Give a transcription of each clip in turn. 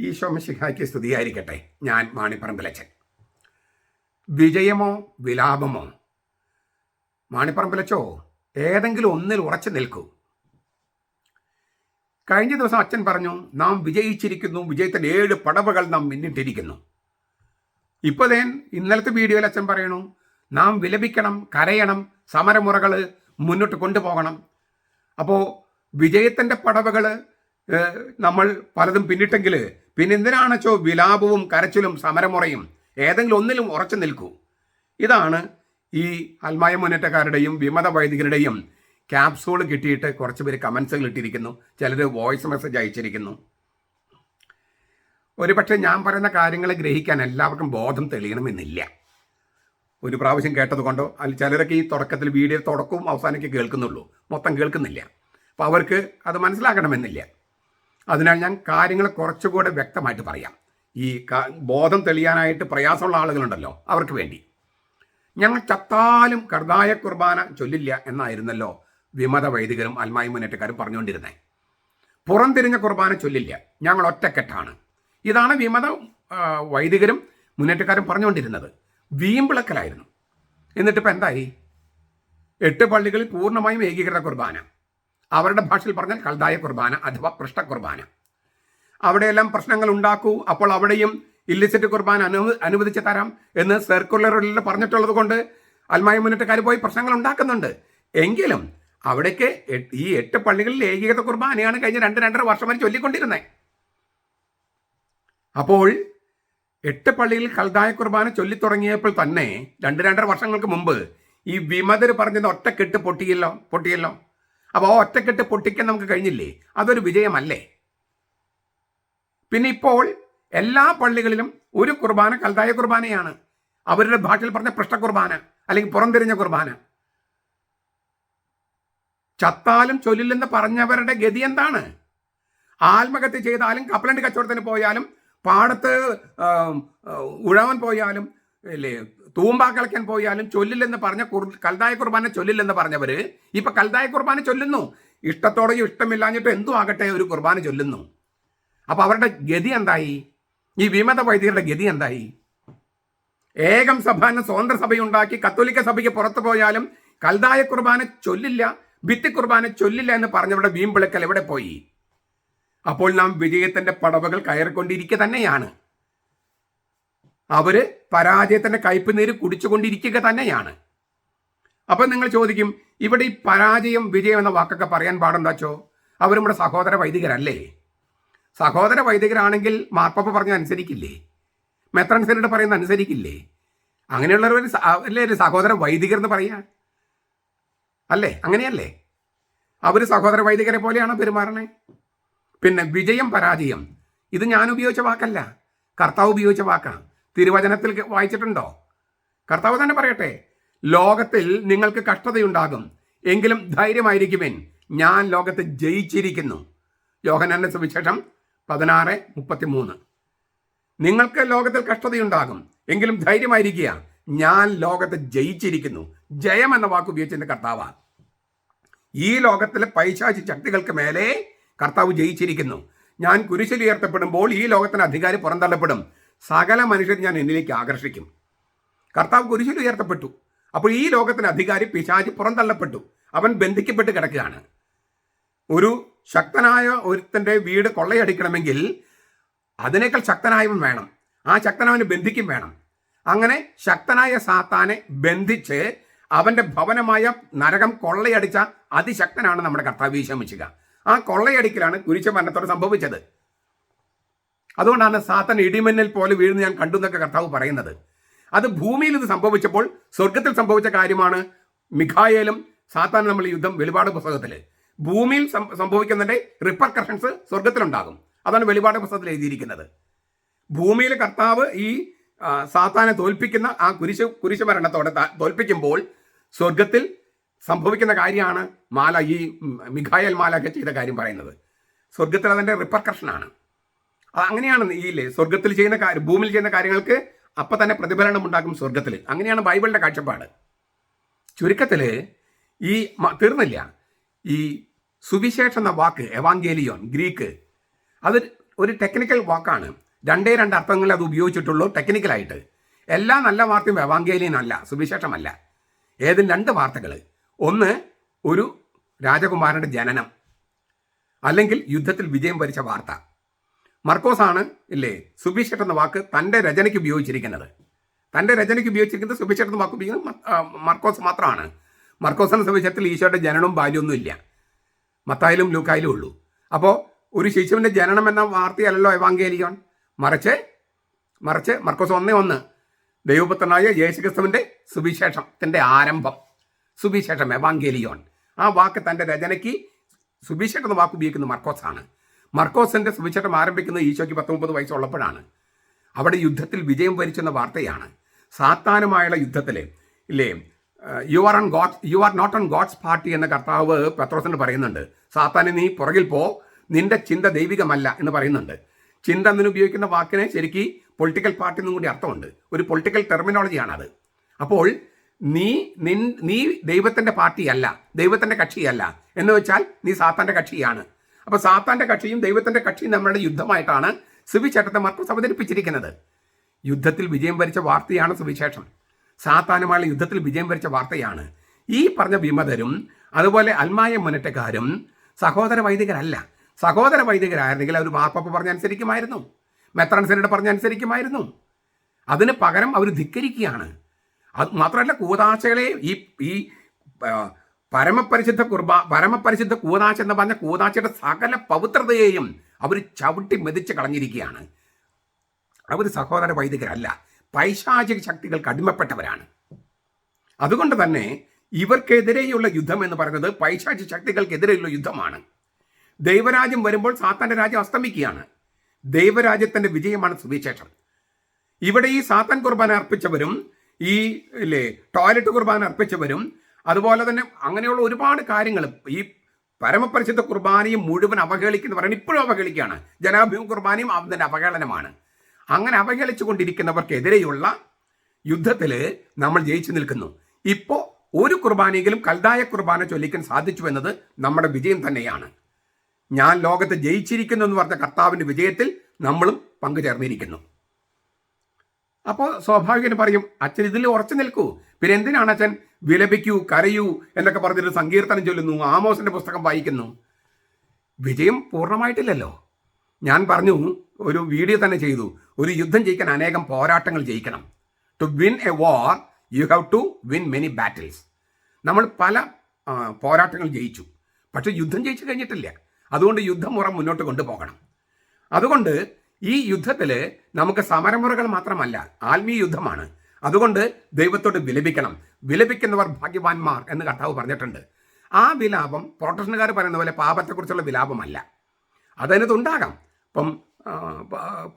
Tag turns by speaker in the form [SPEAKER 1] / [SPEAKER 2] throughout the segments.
[SPEAKER 1] ഈശോ മിശിഹായ്ക്ക് സ്തുതിയായിരിക്കട്ടെ. ഞാൻ മാണിപ്പറമ്പിലച്ചൻ. വിജയമോ വിലാപമോ? മാണിപ്പറമ്പിലച്ചോ ഏതെങ്കിലും ഒന്നിൽ ഉറച്ചു നിൽക്കൂ. കഴിഞ്ഞ ദിവസം അച്ഛൻ പറഞ്ഞു നാം വിജയിച്ചിരിക്കുന്നു. വിജയത്തിന്റെ ഏഴ് പടവുകൾ നാം മിന്നിട്ടിരിക്കുന്നു. ഇപ്പൊ തേൻ ഇന്നലത്തെ വീഡിയോയിൽ അച്ഛൻ പറയണു നാം വിലപിക്കണം കരയണം സമരമുറകൾ മുന്നോട്ട് കൊണ്ടുപോകണം. അപ്പോൾ വിജയത്തിന്റെ പടവുകൾ നമ്മൾ പലതും പിന്നിട്ടെങ്കിൽ പിന്നെ എന്തിനാണച്ചോ വിലാപവും കരച്ചിലും സമരമുറയും? ഏതെങ്കിലും ഒന്നിലും ഉറച്ചു നിൽക്കൂ. ഇതാണ് ഈ അൽമായ മുന്നേറ്റക്കാരുടെയും വിമത വൈദികരുടെയും ക്യാപ്സൂൾ കിട്ടിയിട്ട് കുറച്ച് പേര് കമൻസുകൾ ഇട്ടിരിക്കുന്നു. ചിലർ വോയിസ് മെസ്സേജ് അയച്ചിരിക്കുന്നു. ഒരുപക്ഷെ ഞാൻ പറയുന്ന കാര്യങ്ങളെ ഗ്രഹിക്കാൻ എല്ലാവർക്കും ബോധം തെളിയണമെന്നില്ല. ഒരു പ്രാവശ്യം കേട്ടത് കൊണ്ടോ അല്ല ചിലരൊക്കെ ഈ തുടക്കത്തിൽ വീഡിയോ തുടക്കവും അവസാനമൊക്കെ കേൾക്കുന്നുള്ളൂ. മൊത്തം കേൾക്കുന്നില്ല. അപ്പോൾ അവർക്ക് അത് മനസ്സിലാക്കണമെന്നില്ല. അതിനാൽ ഞാൻ കാര്യങ്ങൾ കുറച്ചുകൂടെ വ്യക്തമായിട്ട് പറയാം. ഈ ബോധം തെളിയാനായിട്ട് പ്രയാസമുള്ള ആളുകളുണ്ടല്ലോ അവർക്ക് വേണ്ടി. ഞങ്ങൾ ചത്താലും കർദായ കുർബാന ചൊല്ലില്ല എന്നായിരുന്നല്ലോ വിമത വൈദികരും അൽമായി മുന്നേറ്റക്കാരും പറഞ്ഞുകൊണ്ടിരുന്നത് പുറംതിരിഞ്ഞ കുർബാന ചൊല്ലില്ല ഞങ്ങൾ ഒറ്റക്കെട്ടാണ്. ഇതാണ് വിമത വൈദികരും മുന്നേറ്റക്കാരും പറഞ്ഞുകൊണ്ടിരുന്നത്. വീമ്പിളക്കലായിരുന്നു. എന്നിട്ടിപ്പോൾ എന്തായി? എട്ട് പള്ളികളിൽ പൂർണമായും ഏകീകൃത കുർബാന. അവരുടെ ഭാഷയിൽ പറഞ്ഞാൽ കൽതായ കുർബാന അഥവാ പൃഷ്ഠ കുർബാന. അവിടെയെല്ലാം പ്രശ്നങ്ങൾ ഉണ്ടാക്കൂ. അപ്പോൾ അവിടെയും ഇല്ലിസിറ്റ് കുർബാന അനു അനുവദിച്ച് തരാം എന്ന് സർക്കുലറിൽ പറഞ്ഞിട്ടുള്ളത് കൊണ്ട് അൽമായ മുന്നേറ്റക്കാർ പോയി പ്രശ്നങ്ങൾ ഉണ്ടാക്കുന്നുണ്ട്. എങ്കിലും അവിടേക്ക് ഈ എട്ട് പള്ളികളിൽ ഏകീകൃത കുർബാനയാണ് കഴിഞ്ഞ രണ്ട് രണ്ടര വർഷം വരെ ചൊല്ലിക്കൊണ്ടിരുന്നത് അപ്പോൾ എട്ട് പള്ളിയിൽ കൽതായ കുർബാന ചൊല്ലിത്തുടങ്ങിയപ്പോൾ തന്നെ രണ്ട് രണ്ടര വർഷങ്ങൾക്ക് മുമ്പ് ഈ വിമതർ പറഞ്ഞത് ഒറ്റക്കെട്ട് പൊട്ടിയല്ലോ പൊട്ടിയല്ലോ. അപ്പോൾ ആ ഒറ്റക്കെട്ട് പൊട്ടിക്കാൻ നമുക്ക് കഴിഞ്ഞില്ലേ? അതൊരു വിജയമല്ലേ? പിന്നെ ഇപ്പോൾ എല്ലാ പള്ളികളിലും ഒരു കുർബാന കൽതായ കുർബാനയാണ്. അവരുടെ ഭാഷയിൽ പറഞ്ഞ പൃഷ്ഠ കുർബാന അല്ലെങ്കിൽ പുറംതിരിഞ്ഞ കുർബാന. ചത്താലും ചൊല്ലില്ലെന്ന് പറഞ്ഞവരുടെ ഗതി എന്താണ്? ആത്മഹത്യ ചെയ്താലും കപ്പലണ്ടി കച്ചവടത്തിന് പോയാലും പാടത്ത് ഉഴവൻ പോയാലും ഇല്ലേ തൂമ്പാ കളിക്കാൻ പോയാലും ചൊല്ലില്ലെന്ന് പറഞ്ഞ കൽതായ കുർബാന ചൊല്ലില്ലെന്ന് പറഞ്ഞവര് ഇപ്പൊ കൽതായ കുർബാന ചൊല്ലുന്നു. ഇഷ്ടത്തോടെയും ഇഷ്ടമില്ലാഞ്ഞിട്ട് എന്തു ആകട്ടെ ഒരു കുർബാന ചൊല്ലുന്നു. അപ്പൊ അവരുടെ ഗതി എന്തായി? ഈ വിമത വൈദികരുടെ ഗതി എന്തായി? ഏകം സഭ എന്ന സ്വതന്ത്ര സഭയുണ്ടാക്കി കത്തോലിക്ക സഭയ്ക്ക് പുറത്തു പോയാലും കൽതായ കുർബാന ചൊല്ലില്ല ഭിത്തി കുർബാന ചൊല്ലില്ല എന്ന് പറഞ്ഞവരുടെ വീമ്പിളക്കൽ എവിടെ പോയി? അപ്പോൾ നാം വിജയത്തിന്റെ പടവുകൾ കയറിക്കൊണ്ടിരിക്കുക തന്നെയാണ്. അവർ പരാജയത്തിന്റെ കയ്പ് നീര് കുടിച്ചുകൊണ്ടിരിക്കുക തന്നെയാണ്. അപ്പൊ നിങ്ങൾ ചോദിക്കും ഇവിടെ ഈ പരാജയം വിജയം എന്ന വാക്കൊക്കെ പറയാൻ പാടുണ്ടാച്ചോ അവർ നമ്മുടെ സഹോദര വൈദികരല്ലേ? സഹോദര വൈദികരാണെങ്കിൽ മാർപ്പപ്പ പറഞ്ഞ അനുസരിക്കില്ലേ? മെത്രൻ സെനറ്റ് പറയുന്ന അനുസരിക്കില്ലേ? അങ്ങനെയുള്ളവർ അല്ലേ ഒരു സഹോദര വൈദികർ എന്ന് പറയാ? അല്ലേ? അങ്ങനെയല്ലേ? അവർ സഹോദര വൈദികരെ പോലെയാണോ പെരുമാറണേ? പിന്നെ വിജയം പരാജയം. ഇത് ഞാൻ ഉപയോഗിച്ച വാക്കല്ല. കർത്താവ് ഉപയോഗിച്ച വാക്കാണ്. തിരുവചനത്തിൽ വായിച്ചിട്ടുണ്ടോ? കർത്താവ് തന്നെ പറയട്ടെ ലോകത്തിൽ നിങ്ങൾക്ക് കഷ്ടതയുണ്ടാകും എങ്കിലും ധൈര്യമായിരിക്കുമെൻ ഞാൻ ലോകത്തെ ജയിച്ചിരിക്കുന്നു. യോഹനാന്റെ സുവിശേഷം പതിനാറ് മുപ്പത്തിമൂന്ന്. നിങ്ങൾക്ക് ലോകത്തിൽ കഷ്ടതയുണ്ടാകും എങ്കിലും ധൈര്യമായിരിക്കുക. ഞാൻ ലോകത്തെ ജയിച്ചിരിക്കുന്നു. ജയം എന്ന വാക്ക് ഉപയോഗിച്ചിരുന്ന കർത്താവാണ് ഈ ലോകത്തിലെ പൈശാചി ശക്തികൾക്ക് മേലെ കർത്താവ് ജയിച്ചിരിക്കുന്നു. ഞാൻ കുരിശിലുയർത്തപ്പെടുമ്പോൾ ഈ ലോകത്തിന് അധികാരി പുറന്തള്ളപ്പെടും. സകല മനുഷ്യർ ഞാൻ എന്നിലേക്ക് ആകർഷിക്കും. കർത്താവ് കുരിശിൽ ഉയർത്തപ്പെട്ടു. അപ്പോൾ ഈ ലോകത്തിന് അധികാരി പിശാചി പുറന്തള്ളപ്പെട്ടു. അവൻ ബന്ധിക്കപ്പെട്ട് കിടക്കുകയാണ്. ഒരു ശക്തനായ ഒരുത്തന്റെ വീട് കൊള്ളയടിക്കണമെങ്കിൽ അതിനേക്കാൾ ശക്തനായവൻ വേണം. ആ ശക്തനവന് ബന്ധിക്കും വേണം. അങ്ങനെ ശക്തനായ സാത്താനെ ബന്ധിച്ച് അവന്റെ ഭവനമായ നരകം കൊള്ളയടിച്ച അതിശക്തനാണ് നമ്മുടെ കർത്താവ്. വിശമിച്ചുക ആ കൊള്ളയടിക്കലാണ് കുരിശ മരണത്തോട് സംഭവിച്ചത്. അതുകൊണ്ടാണ് സാത്തൻ ഇടിമിന്നൽ പോലെ വീഴുന്ന ഞാൻ കണ്ടു എന്നൊക്കെ കർത്താവ് പറയുന്നത്. അത് ഭൂമിയിൽ ഇത് സംഭവിച്ചപ്പോൾ സ്വർഗത്തിൽ സംഭവിച്ച കാര്യമാണ് മിഖായേലും സാത്താൻ നമ്മൾ യുദ്ധം വെളിപാട് പുസ്തകത്തിൽ ഭൂമിയിൽ സംഭവിക്കുന്നതിന്റെ റിപ്പർക്കഷൻസ് സ്വർഗത്തിലുണ്ടാകും അതാണ് വെളിപാട് പുസ്തകത്തിൽ എഴുതിയിരിക്കുന്നത്. ഭൂമിയിൽ കർത്താവ് ഈ സാത്താനെ തോൽപ്പിക്കുന്ന ആ കുരിശ് കുരിശ് മരണത്തോടെ തോൽപ്പിക്കുമ്പോൾ സ്വർഗത്തിൽ സംഭവിക്കുന്ന കാര്യമാണ് മാല ഈ മിഖായൽ മാലൊക്കെ ചെയ്ത കാര്യം പറയുന്നത്. സ്വർഗത്തിൽ അതിന്റെ റിപ്പർക്കഷനാണ് അങ്ങനെയാണ് ഇല്ലേ സ്വർഗത്തിൽ ചെയ്യുന്ന കാര്യം ഭൂമിയിൽ ചെയ്യുന്ന കാര്യങ്ങൾക്ക് അപ്പൊ തന്നെ പ്രതിഫലനം ഉണ്ടാക്കും സ്വർഗത്തിൽ അങ്ങനെയാണ് ബൈബിളിന്റെ കാഴ്ചപ്പാട്. ചുരുക്കത്തിൽ ഈ തീർന്നില്ല. ഈ സുവിശേഷം എന്ന വാക്ക് എവാങ്കേലിയോൻ ഗ്രീക്ക് അത് ഒരു ടെക്നിക്കൽ വാക്കാണ്. രണ്ടേ രണ്ട് അർത്ഥങ്ങളിൽ അത് ഉപയോഗിച്ചിട്ടുള്ളൂ ടെക്നിക്കലായിട്ട് എല്ലാ നല്ല വാർത്തയും എവാങ്കേലിയൻ അല്ല സുവിശേഷമല്ല. ഏതും രണ്ട് വാർത്തകൾ ഒന്ന് ഒരു രാജകുമാരന്റെ ജനനം. അല്ലെങ്കിൽ യുദ്ധത്തിൽ വിജയം വരിച്ച വാർത്ത. മർക്കോസാണ് ഇല്ലേ? സുബിഷട്ട് എന്ന വാക്ക് തന്റെ രചനയ്ക്ക് ഉപയോഗിച്ചിരിക്കുന്നത്. തന്റെ രചനയ്ക്ക് ഉപയോഗിച്ചിരിക്കുന്നത് സുബിഷട്ട് എന്ന വാക്ക് ഉപയോഗിക്കുന്നത് മർക്കോസ് മാത്രമാണ്. മർക്കോസിന്റെ സുവിശേഷത്തിൽ ഈശോയുടെ ജനനവും ബാല്യമൊന്നും ഇല്ല മത്തായാലും ലൂക്കായാലും ഉള്ളൂ. അപ്പോൾ ഒരു ശിശുവിന്റെ ജനനം എന്ന വാർത്തയല്ലല്ലോ എവാങ്കേലിയോൺ. മറിച്ച് മറിച്ച് മർക്കോസ് ഒന്നേ ഒന്ന്. ദൈവപുത്രനായ യേശുക്രിസ്തുവിന്റെ സുവിശേഷത്തിന്റെ ആരംഭം. സുവിശേഷം എവാങ്കേലിയോൺ. ആ വാക്ക് തന്റെ രചനയ്ക്ക് സുവിശേഷം എന്ന വാക്ക് ഉപയോഗിക്കുന്നത് മർക്കോസാണ്. മർക്കോസിന്റെ സുവിശേഷം ആരംഭിക്കുന്നത് ഈശോയ്ക്ക് പത്ത് മുപ്പത് വയസ്സുള്ളപ്പോഴാണ്. അവിടെ യുദ്ധത്തിൽ വിജയം വരിച്ചെന്ന വാർത്തയാണ്. സാത്താനുമായുള്ള യുദ്ധത്തിൽ ഇല്ലേ you are on God's you are not on God's party എന്ന കർത്താവ് പത്രോസിന് പറയുന്നുണ്ട്. സാത്താനെ നീ പുറകിൽ പോ നിന്റെ ചിന്ത ദൈവികമല്ല എന്ന് പറയുന്നുണ്ട്. ചിന്ത എന്നതിന് ഉപയോഗിക്കുന്ന വാക്കിനെ ശരിക്ക് പൊളിറ്റിക്കൽ പാർട്ടി എന്നും കൂടി അർത്ഥമുണ്ട്. ഒരു പൊളിറ്റിക്കൽ ടെർമിനോളജിയാണ് അത് അപ്പോൾ നീ നിൻ നീ ദൈവത്തിന്റെ പാർട്ടിയല്ല ദൈവത്തിന്റെ കക്ഷിയല്ല എന്ന് വെച്ചാൽ നീ സാത്താന്റെ കക്ഷിയാണ്. അപ്പൊ സാത്താന്റെ കക്ഷിയും ദൈവത്തിന്റെ കക്ഷിയും നമ്മളുടെ യുദ്ധമായിട്ടാണ് സുവിശേഷത്തെ മർക്കോസ് അവതരിപ്പിച്ചിരിക്കുന്നത്. യുദ്ധത്തിൽ വിജയം വരിച്ച വാർത്തയാണ് സുവിശേഷം സാത്താനുമായുള്ള യുദ്ധത്തിൽ വിജയം വരിച്ച വാർത്തയാണ്. ഈ പറഞ്ഞ വിമതരും അതുപോലെ അൽമായ മുന്നറ്റക്കാരും സഹോദര വൈദികരല്ല. സഹോദര വൈദികരായിരുന്നെങ്കിൽ അവർ മാർപ്പപ്പ പറഞ്ഞനുസരിക്കുമായിരുന്നു മെത്രാൻസനോട് പറഞ്ഞനുസരിക്കുമായിരുന്നു അതിന് പകരം അവർ ധിക്കരിക്കുകയാണ്. അത് മാത്രമല്ല കൂതാശകളെ ഈ ഈ പരമപരിശുദ്ധ കുർബ പരമപരിശുദ്ധ കൂതാശ എന്ന് പറഞ്ഞ കൂനാശയുടെ സകല പവിത്രതയെയും അവർ ചവിട്ടി മെതിച്ച് കളഞ്ഞിരിക്കുകയാണ്. അവർ സഹോദര വൈദികരല്ല പൈശാചിക ശക്തികൾക്ക് അടിമപ്പെട്ടവരാണ്. അതുകൊണ്ട് തന്നെ ഇവർക്കെതിരെയുള്ള യുദ്ധം എന്ന് പറയുന്നത് പൈശാചിക ശക്തികൾക്കെതിരെയുള്ള യുദ്ധമാണ്. ദൈവരാജ്യം വരുമ്പോൾ സാത്താന്റെ രാജ്യം അസ്തമിക്കുകയാണ്. ദൈവരാജ്യത്തിന്റെ വിജയമാണ് സുവിശേഷം. ഇവിടെ ഈ സാത്താൻ കുർബാന അർപ്പിച്ചവരും ഈ ഇല്ലേ ടോയ്ലറ്റ് കുർബാന അർപ്പിച്ചവരും അതുപോലെ തന്നെ അങ്ങനെയുള്ള ഒരുപാട് കാര്യങ്ങൾ ഈ പരമപരിശുദ്ധ കുർബാനയും മുഴുവൻ അവഹേളിക്കുന്ന പറയുന്നത് ഇപ്പോഴും അവഹേളിക്കുകയാണ്. ജനാഭിമുഖ കുർബാനയും അതിന്റെ അവഹേളനമാണ്. അങ്ങനെ അവഹേളിച്ചു കൊണ്ടിരിക്കുന്നവർക്കെതിരെയുള്ള യുദ്ധത്തിൽ നമ്മൾ ജയിച്ചു നിൽക്കുന്നു. ഇപ്പോൾ ഒരു കുർബാനയെങ്കിലും കൽതായ കുർബാന ചൊല്ലിക്കാൻ സാധിച്ചു എന്നത് നമ്മുടെ വിജയം തന്നെയാണ്. ഞാൻ ലോകത്ത് ജയിച്ചിരിക്കുന്നു എന്ന് പറഞ്ഞ കർത്താവിന്റെ വിജയത്തിൽ നമ്മളും പങ്കുചേർന്നിരിക്കുന്നു. അപ്പോൾ സ്വാഭാവികന് പറയും അച്ഛൻ ഇതിൽ ഉറച്ചു നിൽക്കൂ. പിന്നെ എന്തിനാണ് അച്ഛൻ വിലപിക്കൂ കരയൂ എന്നൊക്കെ പറഞ്ഞിട്ട് സങ്കീർത്തനം ചൊല്ലുന്നു ആമോസിന്റെ പുസ്തകം വായിക്കുന്നു? വിജയം പൂർണമായിട്ടില്ലല്ലോ. ഞാൻ പറഞ്ഞു ഒരു വീഡിയോ തന്നെ ചെയ്തു. ഒരു യുദ്ധം ജയിക്കാൻ അനേകം പോരാട്ടങ്ങൾ ജയിക്കണം. To win a war you have to win many battles നമ്മൾ പല പോരാട്ടങ്ങൾ ജയിച്ചു. പക്ഷെ യുദ്ധം ജയിച്ചു കഴിഞ്ഞിട്ടില്ല. അതുകൊണ്ട് യുദ്ധം യുദ്ധമുറ മുന്നോട്ട് കൊണ്ടുപോകണം. അതുകൊണ്ട് ഈ യുദ്ധത്തിൽ നമുക്ക് സമരമുറകൾ മാത്രമല്ല ആത്മീയ യുദ്ധമാണ്. അതുകൊണ്ട് ദൈവത്തോട് വിലപിക്കണം. വിലപിക്കുന്നവർ ഭാഗ്യവാന്മാർ എന്ന് കർത്താവ് പറഞ്ഞിട്ടുണ്ട്. ആ വിലാപം പ്രൊട്ടക്ഷനുകാർ പറയുന്ന പോലെ പാപത്തെക്കുറിച്ചുള്ള വിലാപമല്ല. അതതിനകത്തുണ്ടാകാം ഇപ്പം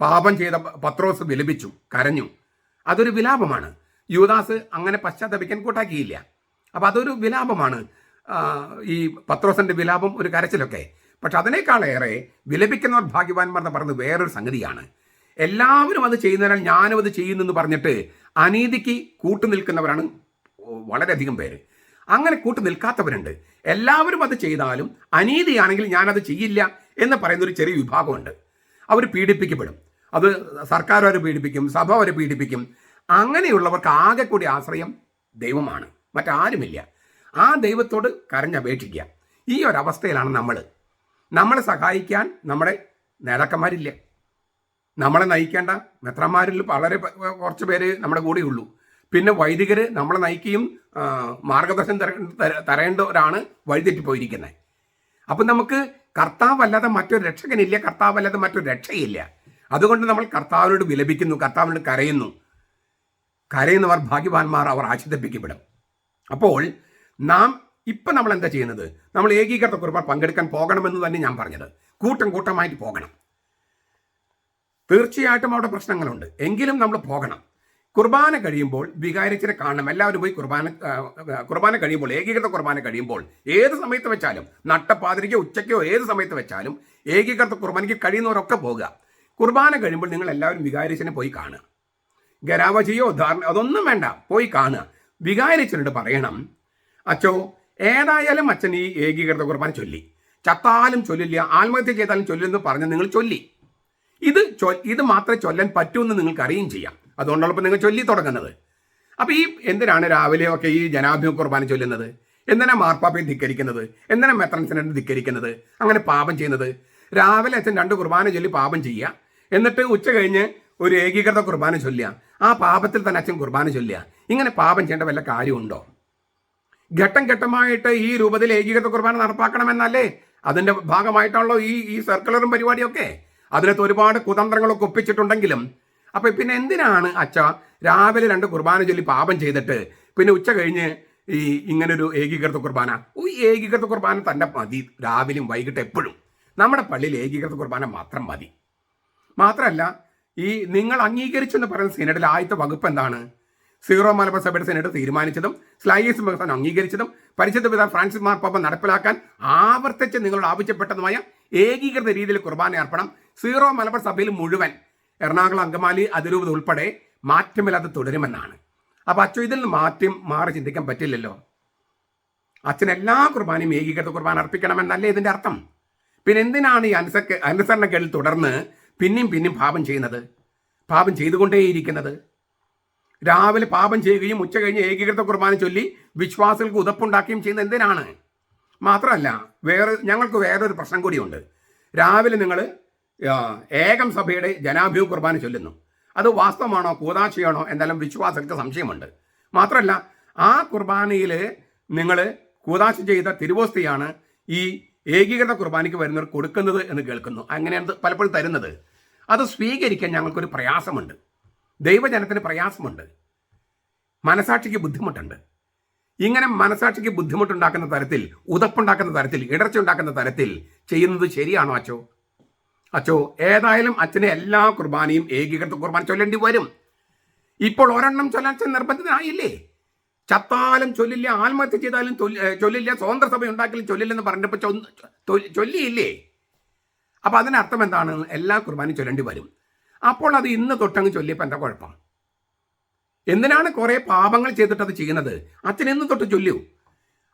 [SPEAKER 1] പാപം ചെയ്ത പത്രോസ് വിലപിച്ചു കരഞ്ഞു. അതൊരു വിലാപമാണ്. യുവദാസ് അങ്ങനെ പശ്ചാത്തപിക്കാൻ കൂട്ടാക്കിയില്ല. അപ്പം അതൊരു വിലാപമാണ്. ഈ പത്രോസിന്റെ വിലാപം ഒരു കരച്ചിലൊക്കെ. പക്ഷെ അതിനേക്കാളേറെ വിലപിക്കുന്നവർ ഭാഗ്യവാന്മാർ എന്ന് പറയുന്നത് വേറൊരു സംഗതിയാണ്. എല്ലാവരും അത് ചെയ്യുന്നതിനാൽ ഞാനും അത് ചെയ്യുന്നു എന്ന് പറഞ്ഞിട്ട് അനീതിക്ക് കൂട്ടുനിൽക്കുന്നവരാണ് വളരെയധികം പേര്. അങ്ങനെ കൂട്ടു നിൽക്കാത്തവരുണ്ട്. എല്ലാവരും അത് ചെയ്താലും അനീതിയാണെങ്കിൽ ഞാനത് ചെയ്യില്ല എന്ന് പറയുന്ന ഒരു ചെറിയ വിഭാഗമുണ്ട്. അവർ പീഡിപ്പിക്കപ്പെടും. അത് സർക്കാർ അവരെ പീഡിപ്പിക്കും സഭ അവരെ പീഡിപ്പിക്കും. അങ്ങനെയുള്ളവർക്ക് ആകെ കൂടി ആശ്രയം ദൈവമാണ്. മറ്റാരുമില്ല. ആ ദൈവത്തോട് കരഞ്ഞപേക്ഷിക്കുക. ഈ ഒരവസ്ഥയിലാണ് നമ്മൾ നമ്മളെ സഹായിക്കാൻ നമ്മുടെ നേതാക്കന്മാരില്ല. നമ്മളെ നയിക്കേണ്ട മെത്രന്മാരിൽ വളരെ കുറച്ച് പേര് നമ്മുടെ കൂടെയുള്ളൂ പിന്നെ വൈദികർ നമ്മളെ നയിക്കുകയും മാർഗദർശനം തര- തര- തരേണ്ടവരാണ് വഴിതെറ്റിപ്പോയിരിക്കുന്നത്. അപ്പം നമുക്ക് കർത്താവല്ലാതെ മറ്റൊരു രക്ഷകനില്ല കർത്താവല്ലാതെ മറ്റൊരു രക്ഷയില്ല. അതുകൊണ്ട് നമ്മൾ കർത്താവിനോട് വിലപിക്കുന്നു കർത്താവിനോട് കരയുന്നു. കരയുന്നവർ ഭാഗ്യവാന്മാർ അവർ ആശ്വസിപ്പിക്കപ്പെടും അപ്പോൾ നാം ഇപ്പം നമ്മൾ എന്താ ചെയ്യുന്നത്? നമ്മൾ ഏകീകൃത കുർബാന പങ്കെടുക്കാൻ പോകണമെന്ന് തന്നെ ഞാൻ പറഞ്ഞത്. കൂട്ടം കൂട്ടമായിട്ട് പോകണം. തീർച്ചയായിട്ടും അവിടെ പ്രശ്നങ്ങളുണ്ട്. എങ്കിലും നമ്മൾ പോകണം. കുർബാന കഴിയുമ്പോൾ വികാരിച്ചിനെ കാണണം. എല്ലാവരും പോയി കുർബാന കുർബാന കഴിയുമ്പോൾ ഏകീകൃത കുർബാന കഴിയുമ്പോൾ ഏത് സമയത്ത് വെച്ചാലും നട്ടപ്പാതിരിക്കോ ഉച്ചയ്ക്കോ ഏത് സമയത്ത് വെച്ചാലും ഏകീകൃത കുർബാനയ്ക്ക് കഴിയുന്നവരൊക്കെ പോകുക കുർബാന കഴിയുമ്പോൾ നിങ്ങൾ എല്ലാവരും വികാരിച്ചിനെ പോയി കാണുക. ഗരാവചിയോ ധാരണ അതൊന്നും വേണ്ട. പോയി കാണുക. വികാരിച്ചനോട് പറയണം അച്ചോ ഏതായാലും അച്ഛൻ ഈ ഏകീകൃത കുർബാന ചൊല്ലി. ചത്താലും ചൊല്ലില്ല ആത്മഹത്യ ചെയ്താലും ചൊല്ലെന്ന് പറഞ്ഞ് നിങ്ങൾ ചൊല്ലി. ഇത് ഇത് മാത്രമേ ചൊല്ലാൻ പറ്റൂ എന്ന് നിങ്ങൾക്ക് അറിയുകയും ചെയ്യാം. അതുകൊണ്ടാണ് ഇപ്പം നിങ്ങൾ ചൊല്ലി തുടങ്ങുന്നത്. അപ്പോൾ ഈ എന്തിനാണ് രാവിലെയൊക്കെ ഈ ജനാഭിമുഖ കുർബാന ചൊല്ലുന്നത്? എന്തിനാ മാർപ്പാപ്പയെ ധിക്കരിക്കുന്നത്? എന്തിനാ മെത്രൻസിനെ ധിക്കരിക്കുന്നത്? അങ്ങനെ പാപം ചെയ്യുന്നത്? രാവിലെ അച്ഛൻ രണ്ട് കുർബാന ചൊല്ലി പാപം ചെയ്യുക. എന്നിട്ട് ഉച്ച കഴിഞ്ഞ് ഒരു ഏകീകൃത കുർബാന ചൊല്ലുക. ആ പാപത്തിൽ തന്നെ അച്ഛൻ കുർബാന ചൊല്ലുക. ഇങ്ങനെ പാപം ചെയ്യേണ്ട വല്ല കാര്യമുണ്ടോ? ഘട്ടം ഘട്ടമായിട്ട് ഈ രൂപത്തിൽ ഏകീകൃത കുർബാന നടപ്പാക്കണമെന്നല്ലേ? അതിന്റെ ഭാഗമായിട്ടുള്ള ഈ ഈ സർക്കുലറും പരിപാടിയൊക്കെ. അതിനകത്ത് ഒരുപാട് കുതന്ത്രങ്ങളൊക്കെ ഒപ്പിച്ചിട്ടുണ്ടെങ്കിലും. അപ്പൊ പിന്നെ എന്തിനാണ് അച്ഛ രാവിലെ രണ്ട് കുർബാന ചൊല്ലി പാപം ചെയ്തിട്ട് പിന്നെ ഉച്ച കഴിഞ്ഞ് ഈ ഇങ്ങനൊരു ഏകീകൃത കുർബാന? ഈ ഏകീകൃത കുർബാന തന്നെ മതി. രാവിലെയും വൈകിട്ട് എപ്പോഴും. നമ്മുടെ പള്ളിയിൽ ഏകീകൃത കുർബാന മാത്രം മതി. മാത്രമല്ല ഈ നിങ്ങൾ അംഗീകരിച്ചെന്ന് പറയുന്ന സീനഡിൽ ആദ്യത്തെ വകുപ്പ് എന്താണ്? സീറോ മലബാർ സഭയുടെ സെനറ്റ് തീരുമാനിച്ചതും സ്ലൈസ് ബഹ്സാൻ അംഗീകരിച്ചതും പരിശുദ്ധ പിതാ ഫ്രാൻസിസ് മാർപ്പാപ്പ നടപ്പിലാക്കാൻ ആവർത്തിച്ച് നിങ്ങളോട് ആവശ്യപ്പെട്ടതുമായ ഏകീകൃത രീതിയിൽ കുർബാന അർപ്പണം സീറോ മലബാർ സഭയിൽ മുഴുവൻ എറണാകുളം അങ്കമാലി അതിരൂപത ഉൾപ്പെടെ മാറ്റമില്ലാതെ തുടരുമെന്നാണ്. അപ്പോൾ അച്ഛൻ ഇതിൽ നിന്ന് മാറ്റം മാറി ചിന്തിക്കാൻ പറ്റില്ലല്ലോ. അച്ഛൻ എല്ലാ കുർബാനയും ഏകീകൃത കുർബാന അർപ്പിക്കണമെന്നല്ലേ ഇതിന്റെ അർത്ഥം? പിന്നെ എന്തിനാണ് ഈ അനുസരണ അനുസരണക്കേടിൽ തുടർന്ന് പിന്നെയും പിന്നെയും പാപം ചെയ്യുന്നത്? പാപം ചെയ്തുകൊണ്ടേയിരിക്കുന്നത്? രാവിലെ പാപം ചെയ്യുകയും ഉച്ച കഴിഞ്ഞ് ഏകീകൃത കുർബാന ചൊല്ലി വിശ്വാസികൾക്ക് ഉതപ്പുണ്ടാക്കുകയും ചെയ്യുന്നത് എന്തിനാണ്? മാത്രമല്ല വേറെ ഞങ്ങൾക്ക് വേറൊരു പ്രശ്നം കൂടിയുണ്ട്. രാവിലെ നിങ്ങൾ ഏകം സഭയുടെ ജനാഭ്യൂ കുർബാന ചൊല്ലുന്നു. അത് വാസ്തവമാണോ കൂതാശയാണോ എന്തായാലും വിശ്വാസികൾക്ക് സംശയമുണ്ട്. മാത്രമല്ല ആ കുർബാനയിൽ നിങ്ങൾ കൂതാശ ചെയ്ത തിരുവോസ്തിയാണ് ഈ ഏകീകൃത കുർബാനയ്ക്ക് വരുന്നവർ കൊടുക്കുന്നത് എന്ന് കേൾക്കുന്നു. അങ്ങനെയാണ് പലപ്പോഴും തരുന്നത്. അത് സ്വീകരിക്കാൻ ഞങ്ങൾക്കൊരു പ്രയാസമുണ്ട്. ദൈവജനത്തിന് പ്രയാസമുണ്ട്. മനസാക്ഷിക്ക് ബുദ്ധിമുട്ടുണ്ട്. ഇങ്ങനെ മനസാക്ഷിക്ക് ബുദ്ധിമുട്ടുണ്ടാക്കുന്ന തരത്തിൽ ഉതപ്പുണ്ടാക്കുന്ന തരത്തിൽ ഇടർച്ച ഉണ്ടാക്കുന്ന തരത്തിൽ ചെയ്യുന്നത് ശരിയാണോ അച്ചോ? അച്ചോ ഏതായാലും അച്ഛനെ എല്ലാ കുർബാനയും ഏകീകൃത കുർബാന ചൊല്ലേണ്ടി വരും. ഇപ്പോൾ ഒരെണ്ണം ചൊല്ലാൻ അച്ഛൻ നിർബന്ധിതനായില്ലേ? ചത്താലും ചൊല്ലില്ല ആത്മഹത്യ ചെയ്താലും ചൊല്ലില്ല സ്വതന്ത്ര സഭ ഉണ്ടാക്കിയാലും ചൊല്ലില്ലെന്ന് പറഞ്ഞപ്പോൾ ചൊല്ലിയില്ലേ? അപ്പൊ അതിനർത്ഥം എന്താണ്? എല്ലാ കുർബാനയും ചൊല്ലേണ്ടി വരും. അപ്പോൾ അത് ഇന്ന് തൊട്ടങ്ങ് ചൊല്ലിയപ്പോൾ എന്താ കുഴപ്പം? എന്തിനാണ് കുറേ പാപങ്ങൾ ചെയ്തിട്ട് അത് ചെയ്യുന്നത്? അച്ഛൻ ഇന്ന് തൊട്ട് ചൊല്ലൂ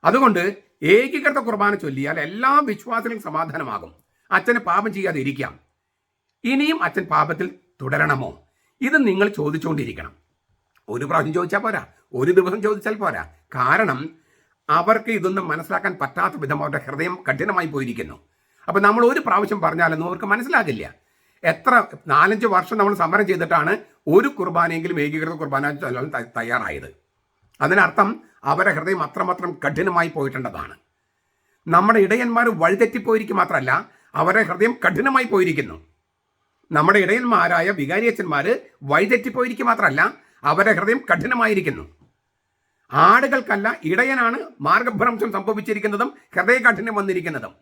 [SPEAKER 1] അതുകൊണ്ട് ഏകീകൃത കുർബാന ചൊല്ലിയാൽ എല്ലാ വിശ്വാസികളും സമാധാനമാകും. അച്ഛന് പാപം ചെയ്യാതെ ഇരിക്കാം. ഇനിയും അച്ഛൻ പാപത്തിൽ തുടരണമോ? ഇത് നിങ്ങൾ ചോദിച്ചുകൊണ്ടിരിക്കണം ഒരു പ്രാവശ്യം ചോദിച്ചാൽ പോരാ. ഒരു ദിവസം ചോദിച്ചാൽ പോരാ. കാരണം അവർക്ക് ഇതൊന്നും മനസ്സിലാക്കാൻ പറ്റാത്ത വിധം അവരുടെ ഹൃദയം കഠിനമായി പോയിരിക്കുന്നു. അപ്പം നമ്മൾ ഒരു പ്രാവശ്യം പറഞ്ഞാലൊന്നും അവർക്ക് മനസ്സിലാകില്ല. എത്ര നാലഞ്ച് വർഷം നമ്മൾ സമരം ചെയ്തിട്ടാണ് ഒരു കുർബാനയെങ്കിലും ഏകീകൃത കുർബാന തയ്യാറായത്. അതിനർത്ഥം അവരുടെ ഹൃദയം അത്രമാത്രം കഠിനമായി പോയിട്ടുണ്ടതാണ് നമ്മുടെ ഇടയന്മാർ വഴിതെറ്റിപ്പോയിരിക്കും മാത്രമല്ല അവരുടെ ഹൃദയം കഠിനമായി പോയിരിക്കുന്നു. നമ്മുടെ ഇടയന്മാരായ വികാരിയച്ഛന്മാർ വഴിതെറ്റിപ്പോയിരിക്കും മാത്രമല്ല അവരുടെ ഹൃദയം കഠിനമായിരിക്കുന്നു. ആടുകൾക്കല്ല ഇടയനാണ് മാർഗഭ്രംശം സംഭവിച്ചിരിക്കുന്നതും ഹൃദയകാഠിന്യം വന്നിരിക്കുന്നതും.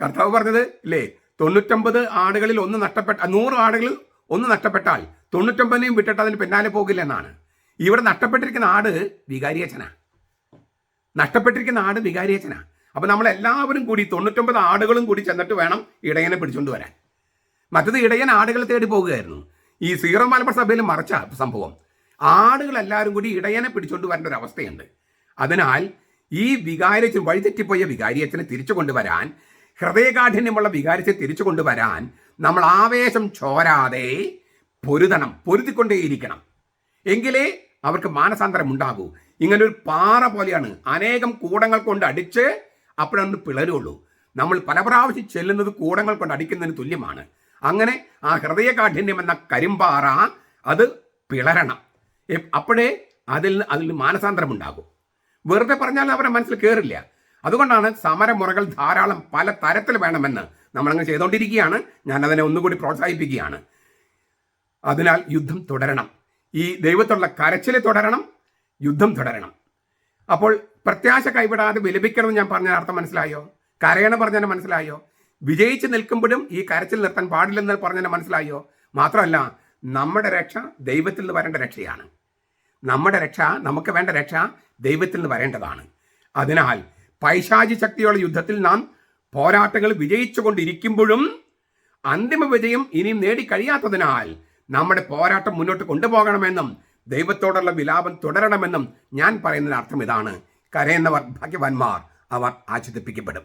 [SPEAKER 1] കർത്താവ് പറഞ്ഞത് ഇല്ലേ? തൊണ്ണൂറ്റൊമ്പത് ആടുകളിൽ ഒന്ന് നഷ്ടപ്പെട്ട നൂറ് ആടുകളിൽ ഒന്ന് നഷ്ടപ്പെട്ടാൽ തൊണ്ണൂറ്റൊമ്പതിനെയും വിട്ടിട്ട് അതിന് പിന്നാലെ പോകില്ലെന്നാണ് ഇവിടെ നഷ്ടപ്പെട്ടിരിക്കുന്ന ആട് വികാരിയച്ഛനാ. നഷ്ടപ്പെട്ടിരിക്കുന്ന ആട് വികാരിയച്ഛനാ. അപ്പൊ നമ്മൾ എല്ലാവരും കൂടി തൊണ്ണൂറ്റൊമ്പത് ആടുകളും കൂടി ചെന്നിട്ട് വേണം ഇടയനെ പിടിച്ചുകൊണ്ട് വരാൻ. മറ്റത് ഇടയൻ ആടുകളെ തേടി പോകുകയായിരുന്നു. ഈ സീറോ മലബാർ സഭയിൽ മറച്ച സംഭവം. ആടുകൾ എല്ലാവരും കൂടി ഇടയനെ പിടിച്ചുകൊണ്ട് വരേണ്ട ഒരു അവസ്ഥയുണ്ട്. അതിനാൽ ഈ വികാരിയച്ഛൻ വഴിതെറ്റിപ്പോയ വികാരിയച്ഛനെ തിരിച്ചു കൊണ്ടുവരാൻ ഹൃദയകാഠിന്യമുള്ള വികാരത്തെ തിരിച്ചു കൊണ്ടുവരാൻ നമ്മൾ ആവേശം ചോരാതെ പൊരുതണം പൊരുതിക്കൊണ്ടേയിരിക്കണം. എങ്കിലേ അവർക്ക് മാനസാന്തരം ഉണ്ടാകൂ. ഇങ്ങനെ ഒരു പാറ പോലെയാണ്. അനേകം കൂടങ്ങൾ കൊണ്ട് അടിച്ച് അപ്പോഴൊന്ന് പിളരുള്ളൂ. നമ്മൾ പല പ്രാവശ്യം ചെല്ലുന്നത് കൂടങ്ങൾ കൊണ്ട് അടിക്കുന്നതിന് തുല്യമാണ്. അങ്ങനെ ആ ഹൃദയകാഠിന്യം എന്ന കരിമ്പാറ അത് പിളരണം. അപ്പോഴേ അതിൽ അതിൽ മാനസാന്തരം ഉണ്ടാകും. വെറുതെ പറഞ്ഞാൽ അവരുടെ മനസ്സിൽ കയറില്ല അതുകൊണ്ടാണ് സമരമുറകൾ ധാരാളം പല തരത്തിൽ വേണമെന്ന് നമ്മൾ നമ്മളങ്ങ് ചെയ്തുകൊണ്ടിരിക്കുകയാണ് ഞാൻ അതിനെ ഒന്നുകൂടി പ്രോത്സാഹിപ്പിക്കുകയാണ്. അതിനാൽ യുദ്ധം തുടരണം. ഈ ദൈവത്തുള്ള കരച്ചിൽ തുടരണം യുദ്ധം തുടരണം. അപ്പോൾ പ്രത്യാശ കൈവിടാതെ വിലപിക്കണമെന്ന് ഞാൻ പറഞ്ഞ അർത്ഥം മനസ്സിലായോ? കരയണം പറഞ്ഞതിന് മനസ്സിലായോ? വിജയിച്ച് നിൽക്കുമ്പോഴും ഈ കരച്ചിൽ നിർത്താൻ പാടില്ലെന്ന് പറഞ്ഞതിന് മനസ്സിലായോ? മാത്രമല്ല നമ്മുടെ രക്ഷ ദൈവത്തിൽ നിന്ന് വരേണ്ട രക്ഷയാണ്. നമ്മുടെ രക്ഷ നമുക്ക് വേണ്ട രക്ഷ ദൈവത്തിൽ നിന്ന് വരേണ്ടതാണ്. അതിനാൽ പൈശാചി ശക്തിയുള്ള യുദ്ധത്തിൽ നാം പോരാട്ടങ്ങൾ വിജയിച്ചുകൊണ്ടിരിക്കുമ്പോഴും അന്തിമ വിജയം ഇനിയും നേടിക്കഴിയാത്തതിനാൽ നമ്മുടെ പോരാട്ടം മുന്നോട്ട് കൊണ്ടുപോകണമെന്നും ദൈവത്തോടുള്ള വിലാപം തുടരണമെന്നും ഞാൻ പറയുന്നതിന് അർത്ഥം ഇതാണ്. കരയുന്നവർ ഭാഗ്യവാന്മാർ അവർ ആശ്വസിപ്പിക്കപ്പെടും.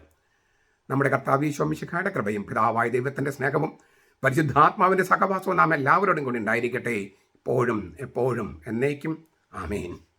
[SPEAKER 1] നമ്മുടെ കർത്താവ് ശോമിശിഖായുടെ കൃപയും പിതാവായ ദൈവത്തിന്റെ സ്നേഹവും പരിശുദ്ധാത്മാവിന്റെ സഹവാസവും നാം എല്ലാവരോടും കൂടി ഉണ്ടായിരിക്കട്ടെ. എപ്പോഴും എപ്പോഴും എന്നേക്കും. ആമേൻ.